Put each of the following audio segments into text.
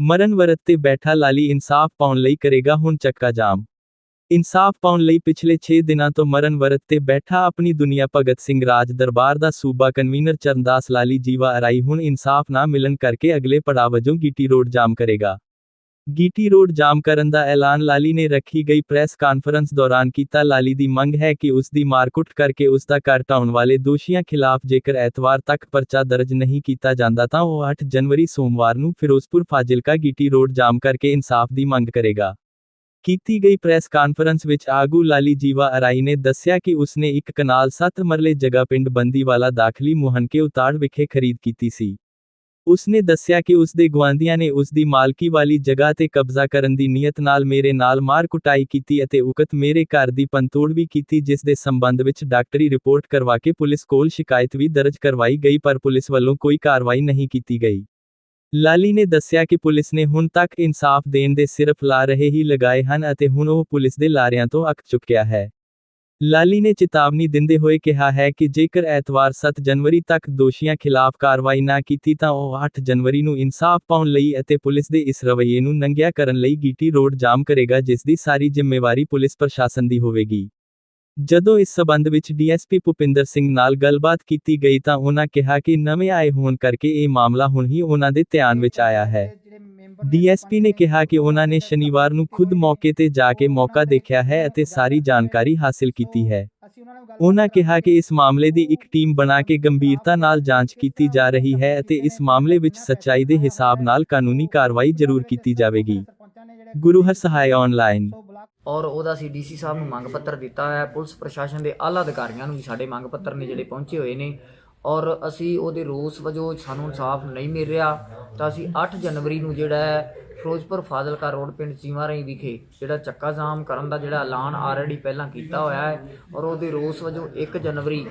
ਮਰਨ ਵਰਤ ਤੇ ਬੈਠਾ ਲਾਲੀ ਇਨਸਾਫ ਪਾਉਣ ਲਈ ਕਰੇਗਾ ਹੁਣ ਚੱਕਾ ਜਾਮ। ਇਨਸਾਫ ਪਾਉਣ ਲਈ ਪਿਛਲੇ 6 ਦਿਨਾਂ ਤੋਂ ਮਰਨ ਵਰਤ ਤੇ ਬੈਠਾ ਆਪਣੀ ਦੁਨੀਆ ਭਗਤ ਸਿੰਘ ਰਾਜ ਦਰਬਾਰ ਦਾ ਸੂਬਾ ਕਨਵੀਨਰ ਚਰਨਦਾਸ ਲਾਲੀ ਜੀਵਾ ਅਰਾਈ ਹੁਣ ਇਨਸਾਫ ਨਾ ਮਿਲਣ ਕਰਕੇ ਅਗਲੇ ਪੜਾਅ ਵਜੋਂ ਗੀਟੀ ਰੋਡ ਜਾਮ ਕਰੇਗਾ। ਗੀਟੀ ਰੋਡ ਜਾਮ ਕਰਨ ਦਾ ਐਲਾਨ ਲਾਲੀ ਨੇ ਰੱਖੀ ਗਈ ਪ੍ਰੈਸ ਕਾਨਫਰੰਸ ਦੌਰਾਨ ਕੀਤਾ। ਲਾਲੀ ਦੀ ਮੰਗ ਹੈ ਕਿ ਉਸ ਦੀ ਮਾਰਕੁੱਟ ਕਰਕੇ ਉਸ ਦਾ ਘਰ ਢਾਉਣ ਵਾਲੇ ਦੋਸ਼ੀਆਂ ਖਿਲਾਫ ਜੇਕਰ ਐਤਵਾਰ ਤੱਕ ਪਰਚਾ ਦਰਜ ਨਹੀਂ ਕੀਤਾ ਜਾਂਦਾ ਤਾਂ ਉਹ 8 ਜਨਵਰੀ ਸੋਮਵਾਰ ਨੂੰ Firozpur Fazilka GT road jam ਕਰਕੇ ਇਨਸਾਫ ਦੀ ਮੰਗ ਕਰੇਗਾ। ਕੀਤੀ ਗਈ ਪ੍ਰੈਸ ਕਾਨਫਰੰਸ ਵਿੱਚ ਆਗੂ ਲਾਲੀ ਜੀਵਾ ਅਰਾਈ ਨੇ ਦੱਸਿਆ ਕਿ ਉਸਨੇ ਇੱਕ ਕਨਾਲ 7 ਮਰਲੇ ਜਗ੍ਹਾ ਪਿੰਡ ਬੰਦੀਵਾਲਾ ਦਾਖਲੀ ਮੁਹਨਕੇ ਉਤਾੜ ਵਿਖੇ ਖਰੀਦ ਕੀਤੀ ਸੀ। ਉਸਨੇ ਦੱਸਿਆ ਕਿ ਉਸ ਦੇ ਗੁਆਂਢੀਆਂ ਨੇ ਉਸ ਦੀ ਮਾਲਕੀ ਵਾਲੀ ਜਗ੍ਹਾ ਤੇ ਕਬਜ਼ਾ ਕਰਨ ਦੀ ਨੀਅਤ ਨਾਲ ਮੇਰੇ ਨਾਲ ਮਾਰ ਕੁਟਾਈ ਕੀਤੀ ਅਤੇ ਉਕਤ ਮੇਰੇ ਘਰ ਦੀ ਪੰਤੋੜ ਵੀ ਕੀਤੀ, ਜਿਸ ਦੇ ਸੰਬੰਧ ਵਿੱਚ ਡਾਕਟਰੀ ਰਿਪੋਰਟ ਕਰਵਾ ਕੇ ਪੁਲਿਸ ਕੋਲ ਸ਼ਿਕਾਇਤ ਵੀ ਦਰਜ ਕਰਵਾਈ ਗਈ, ਪਰ ਪੁਲਿਸ ਵੱਲੋਂ ਕੋਈ ਕਾਰਵਾਈ ਨਹੀਂ ਕੀਤੀ ਗਈ। ਲਾਲੀ ਨੇ ਦੱਸਿਆ ਕਿ ਪੁਲਿਸ ਨੇ ਹੁਣ ਤੱਕ ਇਨਸਾਫ ਦੇਣ ਦੇ ਸਿਰਫ ਲਾ ਰਹੇ ਹੀ ਲਗਾਏ ਹਨ ਅਤੇ ਹੁਣ ਉਹ ਪੁਲਿਸ ਦੇ ਲਾਰਿਆਂ ਤੋਂ ਅੱਕ ਚੁੱਕਿਆ ਹੈ। ਲਾਲੀ ਨੇ ਚੇਤਾਵਨੀ ਦਿੰਦੇ ਹੋਏ ਕਿਹਾ ਹੈ ਕਿ ਜੇਕਰ ਐਤਵਾਰ 7 ਜਨਵਰੀ ਤੱਕ ਦੋਸ਼ੀਆਂ ਖਿਲਾਫ ਕਾਰਵਾਈ ਨਾ ਕੀਤੀ ਤਾਂ ਉਹ 8 ਜਨਵਰੀ ਨੂੰ ਇਨਸਾਫ ਪਾਉਣ ਲਈ ਅਤੇ ਪੁਲਿਸ ਦੇ ਇਸ ਰਵੱਈਏ ਨੂੰ ਨੰਗਿਆ ਕਰਨ ਲਈ ਗੀਟੀ ਰੋਡ ਜਾਮ ਕਰੇਗਾ, ਜਿਸ ਦੀ ਸਾਰੀ ਜ਼ਿੰਮੇਵਾਰੀ ਪੁਲਿਸ ਪ੍ਰਸ਼ਾਸਨ ਦੀ ਹੋਵੇਗੀ। ਜਦੋਂ ਇਸ ਸਬੰਧ ਵਿੱਚ ਡੀਐਸਪੀ ਭੁਪਿੰਦਰ ਸਿੰਘ ਨਾਲ ਗੱਲਬਾਤ ਕੀਤੀ ਗਈ ਤਾਂ ਉਹਨਾਂ ਕਿਹਾ ਕਿ ਨਵੇਂ ਆਏ ਹੋਣ ਕਰਕੇ ਇਹ ਮਾਮਲਾ ਹੁਣ ਹੀ ਉਹਨਾਂ ਦੇ ਧਿਆਨ ਵਿੱਚ ਆਇਆ ਹੈ। ਡੀਐਸਪੀ ਨੇ ਕਿਹਾ ਕਿ ਉਹਨਾਂ ਨੇ ਸ਼ਨੀਵਾਰ ਨੂੰ ਖੁਦ ਮੌਕੇ ਤੇ ਜਾ ਕੇ ਮੌਕਾ ਦੇਖਿਆ ਹੈ ਅਤੇ ਸਾਰੀ ਜਾਣਕਾਰੀ ਹਾਸਲ ਕੀਤੀ ਹੈ। ਉਹਨਾਂ ਕਿਹਾ ਕਿ ਇਸ ਮਾਮਲੇ ਦੀ ਇੱਕ ਟੀਮ ਬਣਾ ਕੇ ਗੰਭੀਰਤਾ ਨਾਲ ਜਾਂਚ ਕੀਤੀ ਜਾ ਰਹੀ ਹੈ ਅਤੇ ਇਸ ਮਾਮਲੇ ਵਿੱਚ ਸੱਚਾਈ ਦੇ ਹਿਸਾਬ ਨਾਲ ਕਾਨੂੰਨੀ ਕਾਰਵਾਈ ਜ਼ਰੂਰ ਕੀਤੀ ਜਾਵੇਗੀ। ਗੁਰੂ ਹਰ ਸਹਾਇ ਆਨਲਾਈਨ ਔਰ ਉਹਦਾ ਅਸੀਂ ਡੀਸੀ ਸਾਹਿਬ ਨੂੰ ਮੰਗ ਪੱਤਰ ਦਿੱਤਾ ਹੈ। ਪੁਲਿਸ ਪ੍ਰਸ਼ਾਸਨ ਦੇ ਆਲਾ ਅਧਿਕਾਰੀਆਂ ਨੂੰ ਵੀ ਸਾਡੇ ਮੰਗ ਪੱਤਰ ਨੇ ਜਿਹੜੇ ਪਹੁੰਚੇ ਹੋਏ ਨੇ ਔਰ ਅਸੀਂ ਉਹਦੇ ਰੋਸ ਵਜੋਂ ਸਾਨੂੰ ਇਨਸਾਫ ਨਹੀਂ ਮਿਲ ਰਿਹਾ, ਤਾਂ ਅਸੀਂ 8 ਜਨਵਰੀ ਨੂੰ ਜਿਹੜਾ ਹੈ ਫਿਰੋਜ਼ਪੁਰ ਫਾਜ਼ਿਲਕਾ ਰੋਡ ਪਿੰਡ ਚੀਮਾਰਾਈ ਵਿਖੇ ਜਿਹੜਾ ਚੱਕਾ ਜਾਮ ਕਰਨ ਦਾ ਜਿਹੜਾ ਐਲਾਨ ਆਲਰੇਡੀ ਪਹਿਲਾਂ ਕੀਤਾ ਹੋਇਆ ਹੈ ਔਰ ਉਹਦੇ ਰੋਸ ਵਜੋਂ 1 ਜਨਵਰੀ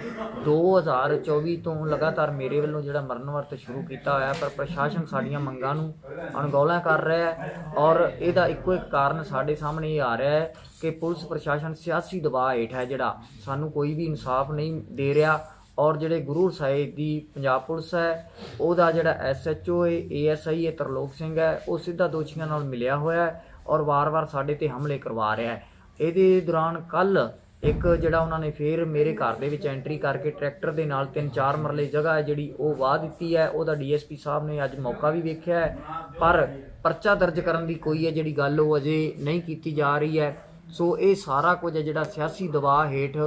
2024 ਤੋਂ ਲਗਾਤਾਰ ਮੇਰੇ ਵੱਲੋਂ ਜਿਹੜਾ ਮਰਨ ਵਰਤ ਸ਼ੁਰੂ ਕੀਤਾ ਹੋਇਆ ਪਰ ਪ੍ਰਸ਼ਾਸਨ ਸਾਡੀਆਂ ਮੰਗਾਂ ਨੂੰ ਅਣਗੌਲਾ ਕਰ ਰਿਹਾ ਹੈ ਔਰ ਇਹਦਾ ਇੱਕੋ ਇੱਕ ਕਾਰਨ ਸਾਡੇ ਸਾਹਮਣੇ ਇਹ ਆ ਰਿਹਾ ਹੈ ਕਿ ਪੁਲਿਸ ਪ੍ਰਸ਼ਾਸਨ ਸਿਆਸੀ ਦਬਾਅ ਹੇਠ ਹੈ ਜਿਹੜਾ, ਸਾਨੂੰ ਕੋਈ ਵੀ ਇਨਸਾਫ ਨਹੀਂ ਦੇ ਰਿਹਾ ਔਰ ਜਿਹੜੇ ਗੁਰੂ ਸਾਹਿਬ ਦੀ ਪੰਜਾਬ ਪੁਲਿਸ ਹੈ, ਉਹਦਾ ਜਿਹੜਾ ਐਸਐਚਓ ਹੈ ਏਐਸਆਈ ਏ ਤਰਲੋਕ ਸਿੰਘ ਹੈ, ਉਹ ਸਿੱਧਾ ਦੋਸ਼ੀਆਂ ਨਾਲ ਮਿਲਿਆ ਹੋਇਆ ਹੈ ਔਰ ਵਾਰ-ਵਾਰ ਸਾਡੇ ਤੇ ਹਮਲੇ ਕਰਵਾ ਰਿਹਾ ਹੈ। ਇਹਦੇ ਦੌਰਾਨ ਕੱਲ ਇੱਕ ਜਿਹੜਾ ਉਹਨਾਂ ਨੇ ਫੇਰ ਮੇਰੇ ਘਰ ਦੇ ਵਿੱਚ ਐਂਟਰੀ ਕਰਕੇ ਟਰੈਕਟਰ ਦੇ ਨਾਲ ਤਿੰਨ ਚਾਰ ਮਰਲੇ ਜਗ੍ਹਾ ਹੈ ਜਿਹੜੀ ਉਹ ਵਾਹ ਦਿੱਤੀ ਹੈ, ਉਹਦਾ ਡੀਐਸਪੀ ਸਾਹਿਬ ਨੇ ਅੱਜ ਮੌਕਾ ਵੀ ਵੇਖਿਆ ਹੈ, ਪਰ ਪਰਚਾ ਦਰਜ ਕਰਨ ਦੀ ਕੋਈ ਹੈ ਜਿਹੜੀ ਗੱਲ ਉਹ ਅਜੇ ਨਹੀਂ ਕੀਤੀ ਜਾ ਰਹੀ ਹੈ। ਸੋ ਇਹ ਸਾਰਾ ਕੁਝ ਹੈ ਜਿਹੜਾ ਸਿਆਸੀ ਦਬਾਅ ਹੇਠ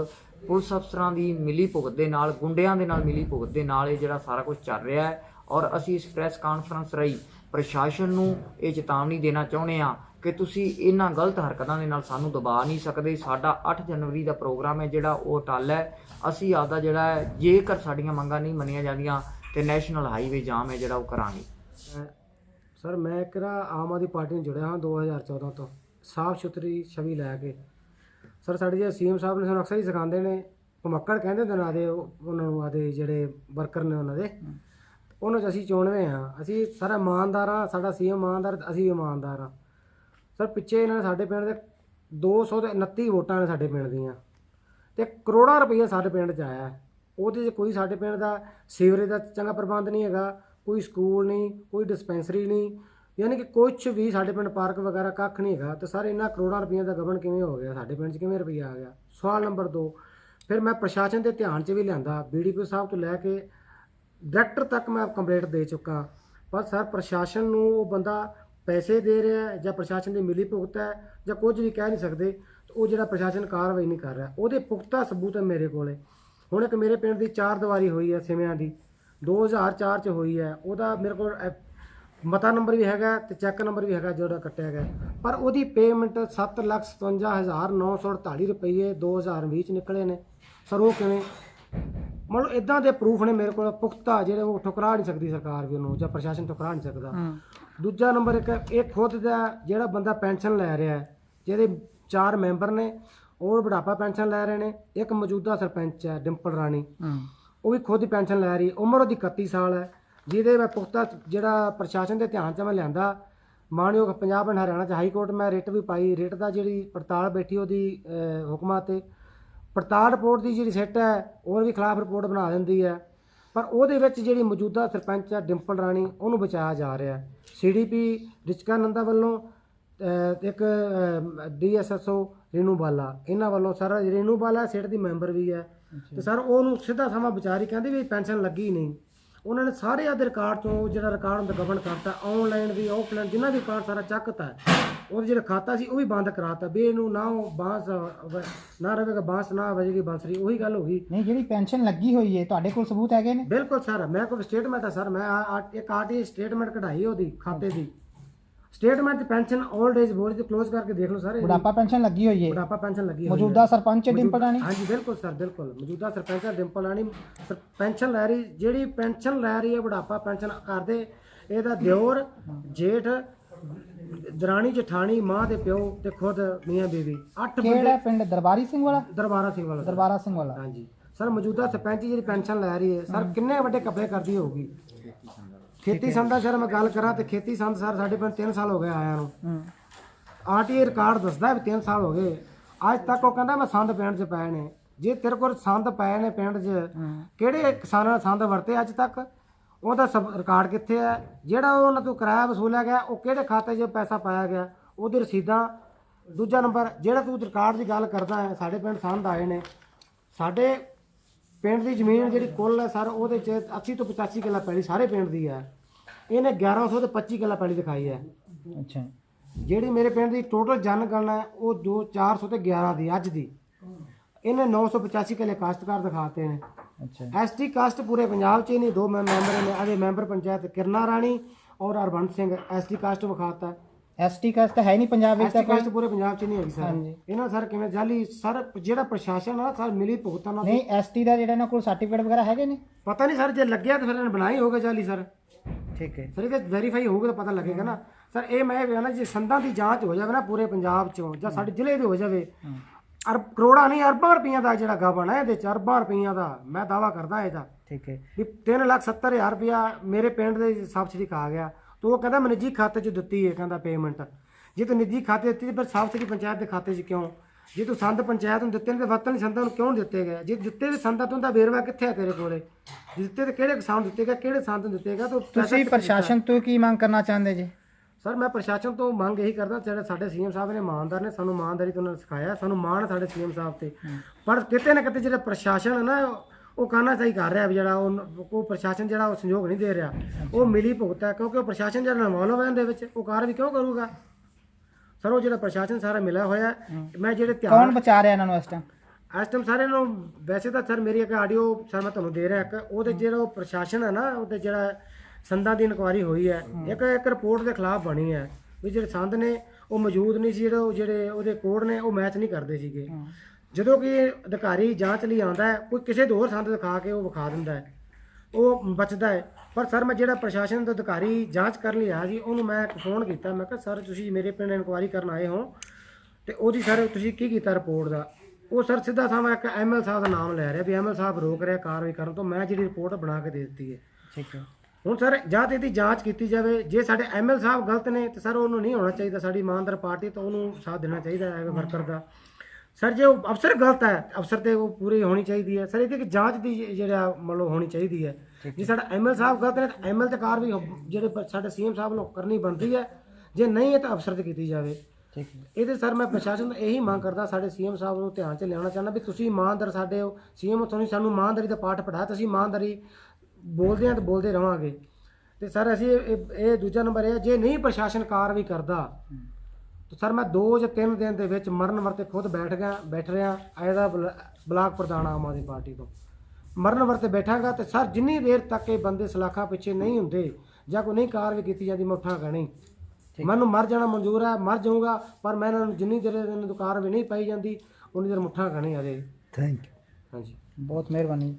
ਪੁਲਿਸ ਅਫਸਰਾਂ ਦੀ ਮਿਲੀ ਭੁਗਤ ਦੇ ਨਾਲ, ਗੁੰਡਿਆਂ ਦੇ ਨਾਲ ਮਿਲੀ ਭੁਗਤ ਦੇ ਨਾਲ ਇਹ ਜਿਹੜਾ ਸਾਰਾ ਕੁਝ ਚੱਲ ਰਿਹਾ ਹੈ ਔਰ ਅਸੀਂ ਇਸ ਪ੍ਰੈਸ ਕਾਨਫਰੰਸ ਰਾਹੀਂ ਪ੍ਰਸ਼ਾਸਨ ਨੂੰ ਇਹ ਚੇਤਾਵਨੀ ਦੇਣਾ ਚਾਹੁੰਦੇ ਹਾਂ ਕਿ ਤੁਸੀਂ ਇਹਨਾਂ ਗਲਤ ਹਰਕਤਾਂ ਦੇ ਨਾਲ ਸਾਨੂੰ ਦਬਾ ਨਹੀਂ ਸਕਦੇ। ਸਾਡਾ 8 ਜਨਵਰੀ ਦਾ ਪ੍ਰੋਗਰਾਮ ਹੈ, ਜਿਹੜਾ ਉਹ ਟੱਲ ਹੈ। ਅਸੀਂ ਆਪਦਾ ਜਿਹੜਾ ਜੇਕਰ ਸਾਡੀਆਂ ਮੰਗਾਂ ਨਹੀਂ ਮੰਨੀਆਂ ਜਾਂਦੀਆਂ ਤੇ ਨੈਸ਼ਨਲ ਹਾਈਵੇ ਜਾਮ ਹੈ ਜਿਹੜਾ ਉਹ ਕਰਾਂਗੇ। ਸਰ, ਮੈਂ ਕਿਹੜਾ ਆਮ ਆਦਮੀ ਪਾਰਟੀ ਨਾਲ ਜੁੜਿਆ ਹਾਂ 2014 ਤੋਂ। ਸਾਫ਼ ਸੁਥਰੀ ਛਵੀ ਲੈ ਕੇ ਸਰ, ਸਾਡੇ ਜਿਹੜੇ ਸੀਐਮ ਸਾਹਿਬ ਨੇ ਸਾਨੂੰ ਅਕਸਰ ਹੀ ਸਿਖਾਉਂਦੇ ਨੇ ਭਮੱਕੜ ਕਹਿੰਦੇ ਹੁੰਦੇ ਨੇ ਆਦੇ, ਉਹਨਾਂ ਨੂੰ ਆਦੇ ਜਿਹੜੇ ਵਰਕਰ ਨੇ ਉਹਨਾਂ ਦੇ। ਉਹਨਾਂ 'ਚ ਅਸੀਂ ਚੁਣਵੇਂ ਹਾਂ। ਅਸੀਂ ਸਾਰਾ ਇਮਾਨਦਾਰ ਹਾਂ, ਸਾਡਾ ਸੀਐਮ ਇਮਾਨਦਾਰ, ਅਸੀਂ ਵੀ ਇਮਾਨਦਾਰ ਹਾਂ। ਸਰ, ਪਿੱਛੇ ਇਹਨਾਂ ਨੇ ਸਾਡੇ ਪਿੰਡ ਦੇ 229 ਵੋਟਾਂ ਨੇ ਸਾਡੇ ਪਿੰਡ ਦੀਆਂ। ਤੇ ਕਰੋੜਾਂ ਰੁਪਈਆ ਸਾਡੇ ਪਿੰਡ 'ਚ ਆਇਆ। ਉਹਦੇ 'ਚ ਕੋਈ ਸਾਡੇ ਪਿੰਡ ਦਾ ਸੀਵਰੇਜ ਦਾ ਚੰਗਾ ਪ੍ਰਬੰਧ ਨਹੀਂ ਹੈਗਾ, ਕੋਈ ਸਕੂਲ ਨਹੀਂ, ਕੋਈ ਡਿਸਪੈਂਸਰੀ ਨਹੀਂ। ਯਾਨੀ ਕਿ ਕੁਝ ਵੀ ਸਾਡੇ ਪਿੰਡ ਪਾਰਕ ਵਗੈਰਾ ਕੱਖ ਨਹੀਂ ਹੈਗਾ ਤੇ ਸਰ ਇਹਨਾਂ ਕਰੋੜਾਂ ਰੁਪਈਆ ਦਾ ਗਬਨ ਕਿਵੇਂ ਹੋ ਗਿਆ, ਸਾਡੇ ਪਿੰਡ 'ਚ ਕਿਵੇਂ ਰੁਪਈਆ ਆ ਗਿਆ? ਸਵਾਲ ਨੰਬਰ 2 ਫਿਰ ਮੈਂ ਪ੍ਰਸ਼ਾਸਨ ਦੇ ਧਿਆਨ 'ਚ ਵੀ ਲਿਆਂਦਾ ਬੀਡੀਪੀ ਸਾਹਿਬ ਤੋਂ ਲੈ ਕੇ ਡਾਇਰੈਕਟਰ ਤੱਕ ਮੈਂ ਕੰਪਲੇਂਟ ਦੇ ਚੁੱਕਾ। ਪਰ ਸਰ, ਪ੍ਰਸ਼ਾਸਨ ਨੂੰ ਉਹ ਬੰਦਾ ਪੈਸੇ ਦੇ ਰਿਹਾ ਜਾਂ ਪ੍ਰਸ਼ਾਸਨ ਦੀ ਮਿਲੀ ਭੁਗਤ ਹੈ ਜਾਂ ਕੁਝ ਵੀ ਕਹਿ ਨਹੀਂ ਸਕਦੇ, ਤੇ ਉਹ ਜਿਹੜਾ ਪ੍ਰਸ਼ਾਸਨ ਕਾਰਵਾਈ ਨਹੀਂ ਕਰ ਰਿਹਾ। ਉਹਦੇ ਪੁਖਤਾ ਸਬੂਤ ਹੈ ਮੇਰੇ ਕੋਲੇ। ਹੁਣ ਇੱਕ ਮੇਰੇ ਪਿੰਡ ਦੀ ਚਾਰ ਦੀਵਾਰੀ ਹੋਈ ਹੈ ਸਿਵਿਆਂ ਦੀ 2004 ਚ ਹੋਈ ਹੈ। ਉਹਦਾ ਮੇਰੇ ਕੋਲ ਐ- ਮਤਾ ਨੰਬਰ ਵੀ ਹੈਗਾ ਤੇ ਚੈੱਕ ਨੰਬਰ ਵੀ ਹੈਗਾ ਜਿਹੜਾ ਕੱਟਿਆ ਗਿਆ। ਪਰ ਉਹਦੀ ਪੇਮੈਂਟ 757948 ਰੁਪਏ 2020 ਚ ਨਿਕਲੇ ਨੇ। ਸਰ ਉਹ ਕਿਵੇਂ? ਮਤਲਬ ਇਦਾਂ ਦੇ ਪ੍ਰੂਫ ਨੇ ਮੇਰੇ ਕੋਲ ਪੁਖਤਾ ਜਿਹੜੇ ਉਹ ਠੁਕਰਾ ਨਹੀਂ ਸਕਦੀ ਸਰਕਾਰ ਵੀ ਉਹਨੂੰ ਜਾਂ ਪ੍ਰਸ਼ਾਸਨ ਠੁਕਰਾ ਨਹੀਂ ਸਕਦਾ। ਦੂਜਾ ਨੰਬਰ ਇੱਕ ਇਹ ਖੁਦ ਦਾ ਜਿਹੜਾ ਬੰਦਾ ਪੈਨਸ਼ਨ ਲੈ ਰਿਹਾ ਹੈ ਜਿਹਦੇ ਚਾਰ ਮੈਂਬਰ ਨੇ ਉਹ ਬੁਢਾਪਾ ਪੈਨਸ਼ਨ ਲੈ ਰਹੇ ਨੇ ਇੱਕ ਮੌਜੂਦਾ ਸਰਪੰਚ ਹੈ ਡਿੰਪਲ ਰਾਣੀ। ਉਹ ਵੀ ਖੁਦ ਹੀ ਪੈਨਸ਼ਨ ਲੈ ਰਹੀ ਉਮਰ ਉਹਦੀ 31 ਸਾਲ ਹੈ। ਜਿਹਦੇ ਮੈਂ ਪੁਖਤਾ ਜਿਹੜਾ ਪ੍ਰਸ਼ਾਸਨ ਦੇ ਧਿਆਨ 'ਚ ਮੈਂ ਲਿਆਂਦਾ ਮਾਨਯੋਗ ਪੰਜਾਬ ਐਂਡ ਹਰਿਆਣਾ 'ਚ ਹਾਈ ਕੋਰਟ ਮੈਂ ਰਿਟ ਵੀ ਪਾਈ ਰਿਟ ਦਾ ਜਿਹੜੀ ਪੜਤਾਲ ਬੈਠੀ ਉਹਦੀ ਹੁਕਮਾਂ ਤੇ। ਪੜਤਾਲ ਰਿਪੋਰਟ ਦੀ ਜਿਹੜੀ ਸਿੱਟ ਹੈ ਉਹ ਵੀ ਖਿਲਾਫ ਰਿਪੋਰਟ ਬਣਾ ਦਿੰਦੀ ਹੈ। ਪਰ ਉਹਦੇ ਵਿੱਚ ਜਿਹੜੀ ਮੌਜੂਦਾ ਸਰਪੰਚ ਹੈ ਡਿੰਪਲ ਰਾਣੀ ਉਹਨੂੰ ਬਚਾਇਆ ਜਾ ਰਿਹਾ ਸੀਡੀਪੀ ਰਿਚਕਾ ਨੰਦਾ ਵੱਲੋਂ ਇੱਕ ਡੀਐਸਐਸਓ ਰੇਨੂ ਬਾਲਾ। ਇਹਨਾਂ ਵੱਲੋਂ ਸਾਰਾ ਰੇਨੂ ਬਾਲਾ ਸਿਟ ਦੀ ਮੈਂਬਰ ਵੀ ਹੈ। ਤੇ ਸਰ ਉਹਨੂੰ ਸਿੱਧਾ ਸਮਾਂ ਵਿਚਾਰੀ ਕਹਿੰਦੇ ਵੀ ਪੈਨਸ਼ਨ ਲੱਗੀ ਨਹੀਂ। ਉਹਨਾਂ ਨੇ ਸਾਰੇ ਆਦੇ ਰਿਕਾਰਡ ਤੋਂ ਜਿਹੜਾ ਰਿਕਾਰਡ ਹੁੰਦਾ ਗਵਨ ਕਰਤਾ ਆਨਲਾਈਨ ਵੀ ਆਫਲਾਈਨ ਜਿੰਨਾ ਵੀ ਰਿਕਾਰਡ ਸਾਰਾ ਚੱਕਤਾ ਉਹ ਜਿਹੜਾ ਖਾਤਾ ਸੀ ਉਹ ਵੀ ਬੰਦ ਕਰਾਤਾ ਵੀ ਇਹਨੂੰ ਨਾ ਉਹ ਬਾਂਸ ਨਾ ਰਵੇਗਾ ਬਾਂਸ ਨਾ ਵਜੇਗੀ ਬਾਂਸਰੀ ਉਹੀ ਗੱਲ ਹੋ ਗਈ। ਨਹੀਂ ਜਿਹੜੀ ਪੈਨਸ਼ਨ ਲੱਗੀ ਹੋਈ ਹੈ ਤੁਹਾਡੇ ਕੋਲ ਸਬੂਤ ਹੈਗੇ ਨੇ? ਬਿਲਕੁਲ ਸਰ ਮੈਂ ਕੋਈ ਸਟੇਟਮੈਂਟ ਹੈ ਸਰ ਮੈਂ ਇੱਕ ਆਰਟੀ ਸਟੇਟਮੈਂਟ ਕਢਾਈ ਉਹਦੀ ਖਾਤੇ ਦੀ। ਸਟੇਟਮੈਂਟ ਤੇ ਪੈਨਸ਼ਨ 올ਡ ਏਜ ਬੋਰਡ ਤੇ ਕਲੋਜ਼ ਕਰਕੇ ਦੇਖ ਲਓ ਸਰ। ਬੁਢਾਪਾ ਪੈਨਸ਼ਨ ਲੱਗੀ ਹੋਈ ਹੈ ਬੁਢਾਪਾ ਪੈਨਸ਼ਨ ਲੱਗੀ ਹੋਈ ਹੈ। ਮੌਜੂਦਾ ਸਰਪੰਚ ਡਿੰਪਲ ਰਾਣੀ। ਹਾਂਜੀ ਬਿਲਕੁਲ ਸਰ ਬਿਲਕੁਲ। ਮੌਜੂਦਾ ਸਰਪੰਚ ਡਿੰਪਲ ਰਾਣੀ। ਪੈਨਸ਼ਨ ਲੈ ਰਹੀ ਜਿਹੜੀ ਪੈਨਸ਼ਨ ਲੈ ਰਹੀ ਹੈ ਬੁਢਾਪਾ ਪੈਨਸ਼ਨ ਕਰਦੇ ਇਹਦਾ ਦਿਓਰ ਜੇਠ ਦਰਾਣੀ ਜਠਾਣੀ ਮਾਂ ਦੇ ਪਿਓ ਤੇ ਖੁਦ ਮੀਆਂ ਬੀਵੀ। ਅੱਠ ਕਿਹੜਾ ਬੰਦੇ ਪਿੰਡ? ਦਰਬਾਰੀ ਸਿੰਘ ਵਾਲਾ? ਦਰਬਾਰਾ ਸਿੰਘ ਵਾਲਾ। ਦਰਬਾਰਾ ਸਿੰਘ ਵਾਲਾ। ਹਾਂਜੀ। ਸਰ ਮੌਜੂਦਾ ਸਰਪੰਚ ਜਿਹੜੀ ਪੈਨਸ਼ਨ ਲੈ ਰਹੀ ਹੈ ਸਰ ਕਿੰਨੇ ਵੱਡੇ ਕਬਲੇ ਕਰਦੀ ਹੋਊਗੀ? ਖੇਤੀ ਸੰਦ ਦਾ ਸਰ ਮੈਂ ਗੱਲ ਕਰਾਂ ਤੇ ਖੇਤੀ ਸੰਦ ਸਰ ਸਾਡੇ ਪਿੰਡ 3 ਸਾਲ ਹੋ ਗਏ ਆਇਆ ਨੂੰ। ਹੂੰ ਆਰਟੀਏ ਰਿਕਾਰਡ ਦੱਸਦਾ ਵੀ 3 ਸਾਲ ਹੋ ਗਏ। ਅੱਜ ਤੱਕ ਉਹ ਕਹਿੰਦਾ ਮੈਂ ਸੰਦ ਪਿੰਡ 'ਚ ਪਏ ਨੇ। ਜੇ ਤੇਰੇ ਕੋਲ ਸੰਦ ਪਏ ਨੇ ਪਿੰਡ 'ਚ, ਕਿਹੜੇ ਕਿਸਾਨਾਂ ਨੇ ਸੰਦ ਵਰਤੇ ਅੱਜ ਤੱਕ? ਉਹਦਾ ਸਬ ਰਿਕਾਰਡ ਕਿੱਥੇ ਹੈ? ਜਿਹੜਾ ਉਹਨਾਂ ਤੋਂ ਕਿਰਾਇਆ ਵਸੂਲਿਆ ਗਿਆ, ਉਹ ਕਿਹੜੇ ਖਾਤੇ 'ਚ ਪੈਸਾ ਪਾਇਆ ਗਿਆ? ਉਹਦੀ ਰਸੀਦਾਂ। ਦੂਜਾ ਨੰਬਰ, ਜਿਹੜਾ ਤੂੰ ਰਿਕਾਰਡ ਦੀ ਗੱਲ ਕਰਦਾ ਹੈ, ਸਾਡੇ ਪਿੰਡ ਸੰਦ ਆਏ ਨੇ। ਸਾਡੇ ਪਿੰਡ ਦੀ ਜ਼ਮੀਨ ਜਿਹੜੀ ਕੁੱਲ ਹੈ ਸਰ ਉਹਦੇ 'ਚ 80 ਤੋਂ 85 ਕਿੱਲਾ ਪੈਲੀ ਸਾਰੇ ਪਿੰਡ ਦੀ ਹੈ। ਇਹਨੇ 1100 ਤੇ 25 ਕਿੱਲਾ ਪੈਲੀ ਦਿਖਾਈ ਹੈ। ਅੱਛਾ। ਜਿਹੜੀ ਮੇਰੇ ਪਿੰਡ ਦੀ ਟੋਟਲ ਜਨਗਣਨਾ ਹੈ ਉਹ 2 400 ਤੇ 11 ਦੀ ਅੱਜ ਦੀ। ਇਹਨੇ 985 ਕਿੱਲੇ ਕਾਸ਼ਤਕਾਰ ਦਿਖਾਤੇ ਨੇ। ਅੱਛਾ। ਐਸਟੀ ਕਾਸਟ ਪੂਰੇ ਪੰਜਾਬ 'ਚ ਹੀ ਨਹੀਂ ਦੋ ਮੈਂ ਮੈਂਬਰ ਨੇ ਅਜੇ ਮੈਂਬਰ ਪੰਚਾਇਤ ਕਿਰਨਾ ਰਾਣੀ ਔਰ ਹਰਬੰਸ ਸਿੰਘ ਐਸਟੀ ਕਾਸਟ ਵਿਖਾਤਾ। ਐਸਟੀ ਕਾਸਟ ਹੈ ਨਹੀਂ ਪੰਜਾਬ ਵਿੱਚ ਤਾਂ ਕਾਸਟ ਪੂਰੇ ਪੰਜਾਬ 'ਚ ਨਹੀਂ ਹੈਗੀ ਸਰ। ਹਾਂਜੀ। ਇਹਨਾਂ ਸਰ ਕਿਵੇਂ ਜਾਲੀ ਸਰ ਜਿਹੜਾ ਪ੍ਰਸ਼ਾਸਨ ਆ ਸਰ ਮਿਲੀ ਭੁਗਤਾਨ ਨਾਲ ਨਹੀਂ ਐਸਟੀ ਦਾ ਜਿਹੜਾ ਇਹਨਾਂ ਕੋਲ ਸਰਟੀਫਿਕੇਟ ਵਗੈਰਾ ਹੈਗੇ ਨੇ? ਪਤਾ ਨਹੀਂ ਸਰ ਜੇ ਲੱਗਿਆ ਤਾਂ ਫਿਰ ਇਹਨਾਂ ਬਣਾਈ ਹੋਗਾ ਜਾਲੀ ਸਰ। ਠੀਕ ਹੈ। ਸਰ ਇਹ ਵੈਰੀਫਾਈ ਹੋਊਗਾ ਤਾਂ ਪਤਾ ਲੱਗੇਗਾ ਨਾ। ਸਰ ਇਹ ਮੈਂ ਇਹ ਕਹਿਣਾ ਜੇ ਸੰਦਾਂ ਦੀ ਜਾਂਚ ਹੋ ਜਾਵੇ ਨਾ ਪੂਰੇ ਪੰਜਾਬ ਚੋਂ ਜਾਂ ਸਾਡੇ ਜ਼ਿਲ੍ਹੇ ਦੇ ਹੋ ਜਾਵੇ। ਅਰਬ ਕਰੋੜਾਂ ਨਹੀਂ ਅਰਬਾਂ ਰੁਪਈਆਂ ਦਾ ਜਿਹੜਾ ਗਾਬਨ ਹੈ ਇਹਦੇ ਚ ਅਰਬਾਂ ਰੁਪਈਆਂ ਦਾ। ਮੈਂ ਦਾਵਾ ਕਰਦਾ ਇਹਦਾ। ਠੀਕ ਹੈ। ਵੀ 3 ਲੱਖ 70 ਹਜ਼ਾਰ ਰੁਪਇਆ ਮੇਰੇ ਪਿੰਡ ਦੇ ਸਬਸਿਡੀ ਖਾ ਗਿਆ। ਤੋ ਉਹ ਕਹਿੰਦਾ ਮੈਂ ਨਿੱਜੀ ਖਾਤੇ 'ਚ ਦਿੱਤੀ ਹੈ ਕਹਿੰਦਾ ਪੇਮੈਂਟ ਜੇ ਤੂੰ ਨਿੱਜੀ ਖਾਤੇ ਦਿੱਤੀ ਤੇ ਫਿਰ ਸਬਸਿਡੀ ਪੰਚਾਇਤ ਦੇ ਖਾਤੇ 'ਚ ਕਿਉਂ? ਜੇ ਤੂੰ ਸੰਦ ਪੰਚਾਇਤ ਨੂੰ ਦਿੱਤੇ ਨੇ ਤੇ ਵਤਨ ਸੰਦਾਂ ਨੂੰ ਕਿਉਂ ਦਿੱਤੇ ਗਏ? ਜੇ ਦਿੱਤੇ ਵੀ ਸੰਦਾਂ ਤੋਂ ਦਾ ਵੇਰਵਾ ਕਿੱਥੇ ਹੈ ਤੇਰੇ ਕੋਲੇ? ਜੇ ਦਿੱਤੇ ਤੇ ਕਿਹੜੇ ਕਿਸਾਨ ਦਿੱਤੇ ਗਏ ਕਿਹੜੇ ਸੰਦ ਨੂੰ ਦਿੱਤੇ ਗਏ ਤੂੰ ਤੁਸੀਂ ਪ੍ਰਸ਼ਾਸਨ ਤੋਂ ਕੀ ਮੰਗ ਕਰਨਾ ਚਾਹੁੰਦੇ ਜੀ? ਸਰ ਮੈਂ ਪ੍ਰਸ਼ਾਸਨ ਤੋਂ ਮੰਗ ਇਹੀ ਕਰਦਾ ਜਿਹੜੇ ਸਾਡੇ ਸੀਐਮ ਸਾਹਿਬ ਨੇ ਇਮਾਨਦਾਰ ਨੇ ਸਾਨੂੰ ਇਮਾਨਦਾਰੀ ਤੋਂ ਉਹਨਾਂ ਨੇ ਸਿਖਾਇਆ ਸਾਨੂੰ ਮਾਣ ਸਾਡੇ ਸੀਐਮ ਸਾਹਿਬ ਤੇ। ਪਰ ਕਿਤੇ ਨਾ ਕਿਤੇ ਜਿਹੜਾ ਪ੍ਰਸ਼ਾਸਨ ਹੈ ਨਾ ਉਹ ਕਾਨਾ ਸਹੀ ਕਰ ਰਿਹਾ ਵੀ ਜਿਹੜਾ ਉਹ ਉਹ ਪ੍ਰਸ਼ਾਸਨ ਜਿਹੜਾ ਉਹ ਸੰਯੋਗ ਨਹੀਂ ਦੇ ਰਿਹਾ। ਉਹ ਮਿਲੀ ਭੁਗਤ ਹੈ ਕਿਉਂਕਿ ਉਹ ਪ੍ਰਸ਼ਾਸਨ ਜਿਹੜਾ ਇਨਵੋਲਵ ਹੈ ਇਹਦੇ ਵਿੱਚ ਉਹ ਕਾਰ ਵੀ ਕਿਉਂ ਕਰੂਗਾ? ਸਰ ਉਹ ਜਿਹੜਾ ਪ੍ਰਸ਼ਾਸਨ ਸਾਰਾ ਮਿਲਿਆ ਹੋਇਆ ਮੈਂ ਜਿਹੜੇ ਕੌਣ ਧਿਆਨ ਬਚਾ ਰਿਹਾ ਇਹਨਾਂ ਨੂੰ ਇਸ ਟਾਈਮ ਇਸ ਟਾਈਮ ਸਾਰੇ ਨੂੰ ਵੈਸੇ ਤਾਂ ਸਰ ਮੇਰੀ ਇੱਕ ਆਡੀਓ ਸਰ ਮੈਂ ਤੁਹਾਨੂੰ ਦੇ ਰਿਹਾ ਇੱਕ ਉਹਦੇ ਜਿਹੜਾ ਉਹ ਪ੍ਰਸ਼ਾਸਨ ਹੈ ਨਾ ਉਹਦੇ ਜਿਹੜਾ ਸੰਦਾਂ ਦੀ ਇਨਕੁਆਰੀ ਹੋਈ ਹੈ ਇੱਕ ਇੱਕ ਰਿਪੋਰਟ ਦੇ ਖਿਲਾਫ ਬਣੀ ਹੈ ਵੀ ਜਿਹੜੇ ਸੰਦ ਨੇ ਉਹ ਮੌਜੂਦ ਨਹੀਂ ਸੀ ਜਿਹੜੇ ਉਹ ਜਿਹੜੇ ਉਹਦੇ ਕੋਡ ਨੇ ਉਹ ਮੈਚ ਨਹੀਂ ਕਰਦੇ ਸੀਗੇ। ਜਦੋਂ ਕਿ ਅਧਿਕਾਰੀ ਜਾਂਚ ਲਈ ਆਉਂਦਾ ਹੈ ਕੋਈ ਕਿਸੇ ਦੇ ਹੋਰ ਸੰਦ ਦਿਖਾ ਕੇ ਉਹ ਵਿਖਾ ਦਿੰਦਾ ਹੈ। ਉਹ ਬਚਦਾ ਹੈ। ਪਰ ਸਰ ਮੈਂ ਜਿਹੜਾ ਪ੍ਰਸ਼ਾਸਨ ਦਾ ਅਧਿਕਾਰੀ ਜਾਂਚ ਕਰਨ ਲਈ ਆਇਆ ਜੀ ਉਹਨੂੰ ਮੈਂ ਫੋਨ ਕੀਤਾ। ਮੈਂ ਕਿਹਾ ਸਰ ਤੁਸੀਂ ਮੇਰੇ ਪਿੰਡ ਇਨਕੁਆਰੀ ਕਰਨ ਆਏ ਹੋ ਤੇ ਉਹਦੀ ਸਰ ਤੁਸੀਂ ਕੀ ਕੀਤਾ ਰਿਪੋਰਟ ਦਾ? ਉਹ ਸਰ ਸਿੱਧਾ ਸਾਵਾ ਇੱਕ ਐਮਐਲ ਸਾਹਿਬ ਦਾ ਨਾਮ ਲੈ ਰਿਹਾ ਵੀ ਐਮਐਲ ਸਾਹਿਬ ਰੋਕ ਰਿਹਾ ਕਾਰਵਾਈ ਕਰਨ ਤੋਂ। ਮੈਂ ਜਿਹੜੀ ਰਿਪੋਰਟ ਬਣਾ ਕੇ ਦੇ ਦਿੱਤੀ ਹੈ। ਠੀਕ ਹੈ। ਹੁਣ ਸਰ ਜਾਂ ਤੇ ਇਹਦੀ ਜਾਂਚ ਕੀਤੀ ਜਾਵੇ। ਜੇ ਸਾਡੇ ਐਮਐਲ ਸਾਹਿਬ ਗਲਤ ਨੇ ਤੇ ਸਰ ਉਹਨੂੰ ਨਹੀਂ ਹੋਣਾ ਚਾਹੀਦਾ। ਸਾਡੀ ਇਮਾਨਦਾਰ ਪਾਰਟੀ ਤਾਂ ਉਹਨੂੰ ਸਾਥ ਦੇਣਾ ਚਾਹੀਦਾ ਹੈ ਵਰਕਰ ਦਾ। ਸਰ ਜੇ ਉਹ ਅਫਸਰ ਗਲਤ ਹੈ ਅਫਸਰ ਤੇ ਉਹ ਪੂਰੀ ਹੋਣੀ ਚਾਹੀਦੀ ਹੈ। ਸਰ ਇਹਦੀ ਕਿ ਜਾਂਚ ਦੀ ਜਿਹੜਾ ਮਤਲਬ ਹੋਣੀ ਚਾਹੀਦੀ ਹੈ। ਜੇ ਸਾਡਾ ਐਮਐਲ ਸਾਹਿਬ ਗਲਤ ਨੇ ਤਾਂ ਐਮਐਲ ਤੇ ਕਾਰਵਾਈ ਜਿਹੜੇ ਸਾਡੇ ਸੀਐਮ ਸਾਹਿਬ ਨੂੰ ਕਰਨੀ ਬਣਦੀ ਹੈ। ਜੇ ਨਹੀਂ ਹੈ ਤਾਂ ਅਫਸਰ ਤੇ ਕੀਤੀ ਜਾਵੇ। ਠੀਕ ਇਹਦੇ ਸਰ ਮੈਂ ਪ੍ਰਸ਼ਾਸਨ ਤੋਂ ਇਹੀ ਮੰਗ ਕਰਦਾ ਸਾਡੇ ਸੀਐਮ ਸਾਹਿਬ ਨੂੰ ਧਿਆਨ 'ਚ ਲਿਆਉਣਾ ਚਾਹੁੰਦਾ ਵੀ ਤੁਸੀਂ ਇਮਾਨਦਾਰ ਸਾਡੇ ਹੋ ਸੀਐਮ ਤੁਸੀਂ ਸਾਨੂੰ ਇਮਾਨਦਾਰੀ ਦਾ ਪਾਠ ਪੜਾਇਆ ਤੁਸੀਂ ਇਮਾਨਦਾਰੀ ਬੋਲਦੇ ਆ ਤੇ ਬੋਲਦੇ ਰਵਾਂਗੇ। ਤੇ ਸਰ ਅਸੀਂ ਇਹ- ਇਹ ਦੂਜਾ ਨੰਬਰ ਇਹ ਹੈ, ਜੇ ਨਹੀਂ ਪ੍ਰਸ਼ਾਸਨ ਕਾਰਵਾਈ ਕਰਦਾ ਤਾਂ ਸਰ ਮੈਂ 2 ਜਾਂ 3 ਦਿਨ ਦੇ ਵਿੱਚ ਮਰਨ ਵਰਤੇ ਖੁਦ ਬੈਠ ਗਿਆ ਬੈਠ ਰਿਹਾ ਐਦਾ ਬਲਾਕ ਪ੍ਰਧਾਨ ਆਮ ਆਦਮੀ ਪਾਰਟੀ ਤੋਂ। ਮਰਨ ਵਰਤੇ ਬੈਠਾਂਗਾ ਤੇ ਸਰ ਜਿੰਨੀ ਦੇਰ ਤੱਕ ਇਹ ਬੰਦੇ ਸਲਾਖਾਂ ਪਿੱਛੇ ਨਹੀਂ ਹੁੰਦੇ ਜਾਂ ਕੋਈ ਨਹੀਂ ਕਾਰਵਾਈ ਕੀਤੀ ਜਾਂਦੀ ਮੈਂ ਉੱਠਾਂਗਾ ਨਹੀਂ। ਮੈਨੂੰ ਮਰ ਜਾਣਾ ਮਨਜ਼ੂਰ ਹੈ ਮਰ ਜਾਊਂਗਾ ਪਰ ਮੈਂ ਇਹਨਾਂ ਨੂੰ ਜਿੰਨੀ ਦੇਰ ਇਹਨਾਂ ਨੂੰ ਕਾਰਵਾਈ ਨਹੀਂ ਪਾਈ ਜਾਂਦੀ ਉਨੀ ਦੇਰ ਮੁੱਠਾਂ ਖਾਣੀ ਅਜੇ। ਥੈਂਕ ਯੂ ਹਾਂਜੀ। ਬਹੁਤ ਮਿਹਰਬਾਨੀ।